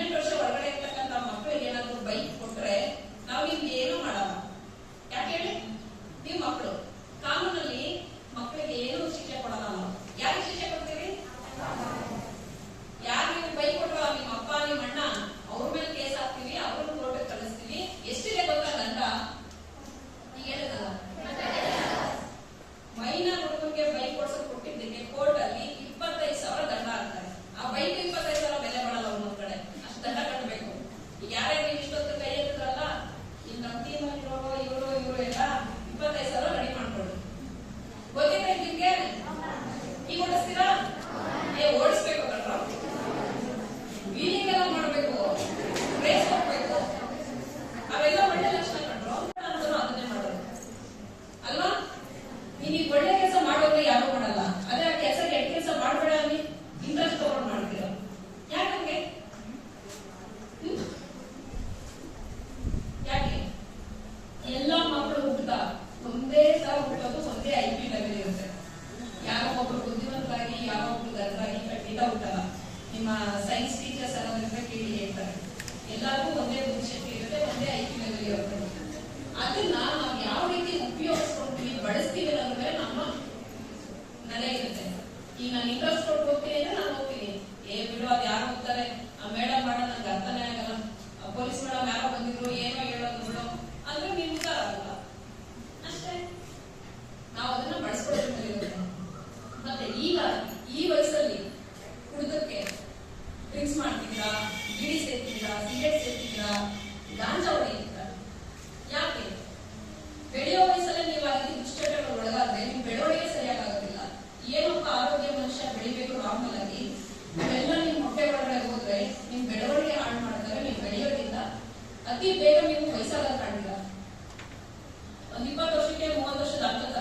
subject or ಓಡಿಸ್ತೀರಾ ಓಡಿಸ್ಬೇಕು. 您的 নিকট দশকে মহাদশে doctor